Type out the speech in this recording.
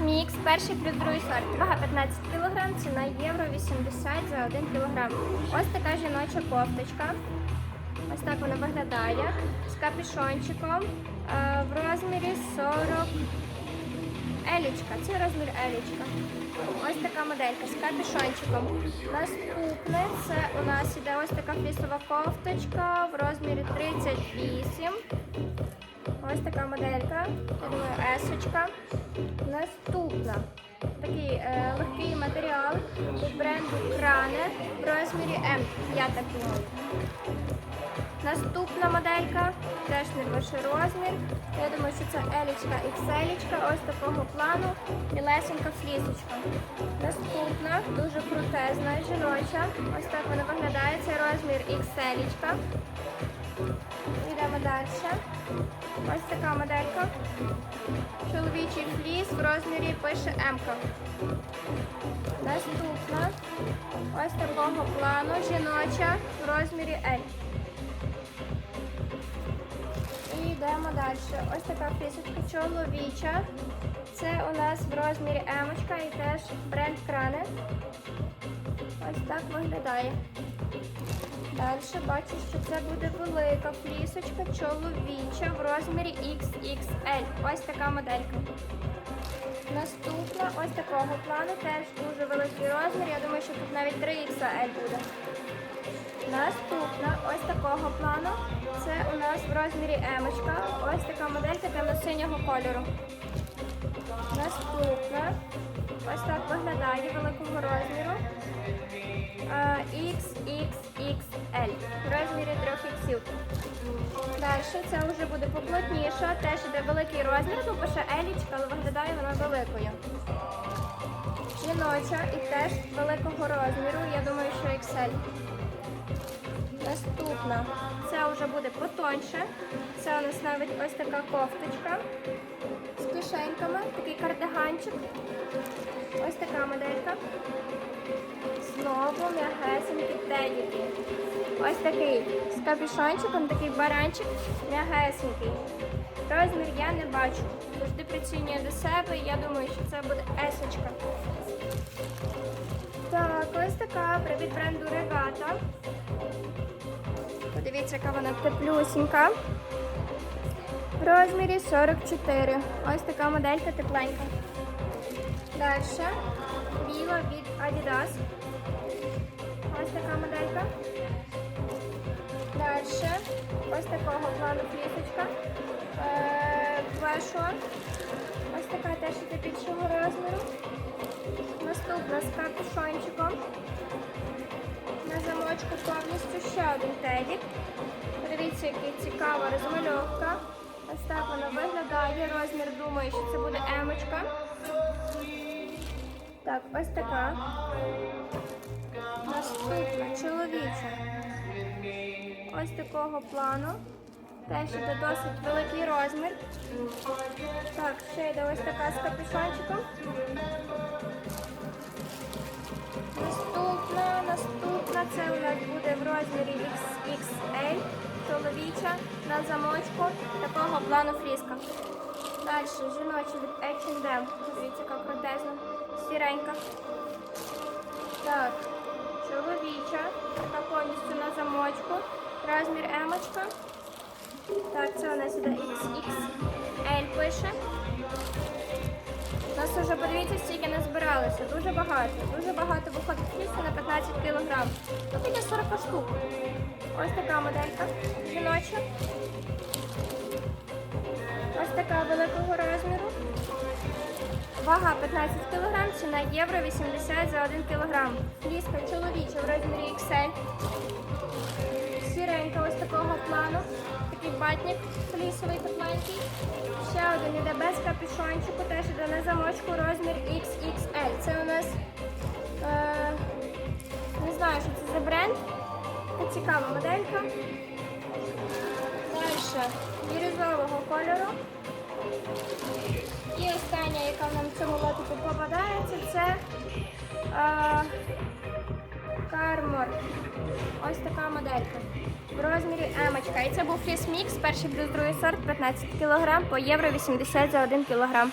мікс, перший плюс другий сорт. Вага 15 кг, ціна євро 80 за 1 кг. Ось така жіноча кофточка. Ось так вона виглядає з капюшончиком е, в розмірі 40 елічка. Це розмір елічка. Ось така моделька з капюшончиком. Наступне це у нас іде ось така флісова кофточка в розмірі 38. Ось така моделька. Я думаю, есочка. Наступна. Такий е, легкий матеріал від бренду Кране в розмірі М. Я так думаю. Наступна моделька, теж найбільший розмір. Я думаю, що це елічка XL, ось такого плану, білесенька флісочка. Наступна, дуже крутезна, жіноча. Ось так вона виглядає. Це розмір XL. Йдемо далі. Ось така моделька. Чоловічий фліс в розмірі пише М. Наступна. Ось такого плану жіноча в розмірі L. І йдемо далі. Ось така флісочка чоловіча. Це у нас в розмірі емочка і теж бренд крани. Ось так виглядає. Далі бачу, що це буде велика флісочка чоловіча в розмірі XXL. Ось така моделька. Наступна ось такого плану, теж дуже великий розмір. Я думаю, що тут навіть 3XL буде. Наступна ось такого плану. Це у нас в розмірі емочка. Ось така моделька темно-синього кольору. Наступна. Ось так виглядає великого розміру. XXXL. В розмірі 3 іксів. Далі це вже буде поплотніше. Теж іде великий розмір, ну пише елічка, але виглядає вона великою. Жіноча і теж великого розміру. Я думаю, що XL. Наступна. Це вже буде потоньше. Це у нас навіть ось така кофточка кишеньками, такий кардиганчик. Ось така моделька. Знову м'ягесенький тедіки. Ось такий з капюшончиком, такий баранчик м'ягесенький. Розмір я не бачу. Завжди прицінюю до себе. і Я думаю, що це буде есочка. Так, ось така привіт бренду Регата. Подивіться, яка вона теплюсінька. В розмірі 44. Ось така моделька тепленька. Далі. Біла від Adidas. Ось така моделька. Далі. Ось такого плану флісочка. Е, Ось така теж іде більшого розміру. Наступна з капюшончиком. На замочку повністю ще один тедік. Подивіться, яка цікава розмальовка. Ось так вона виглядає. Розмір думаю, що це буде емочка. Так, ось така. Наступна чоловіча. Ось такого плану. Теж іде досить великий розмір. Так, ще йде ось така з капюшончиком. Наступна, наступна, це у нас буде в розмірі XXL, чоловіча, на замочку, такого плану фріска. Далі жіночі від дивіться, яка крутезна, сіренька. Так, чоловіча, така повністю на замочку, розмір емочка. Так, це у нас іде XXL пише. У нас вже подивіться, стільки назбиралося. Дуже багато. Дуже багато виходить флісу на 15 кг. Ну, біля 40 штук. Ось така моделька жіноча. Ось така великого розміру. Вага 15 кг, ціна євро 80 за 1 кг. Фліска чоловіча в розмірі XL. Сіренька ось такого плану. Такий батник флісовий тепленький. Ще один іде без капюшончику, теж іде на замочку розмір XXL. Цікава моделька. Далі бірюзового кольору. І остання, яка нам в цьому лотику попадається, це е, Кармор. Ось така моделька. В розмірі емочка. І це був фліс мікс, перший плюс другий сорт, 15 кг по євро 80 за 1 кг.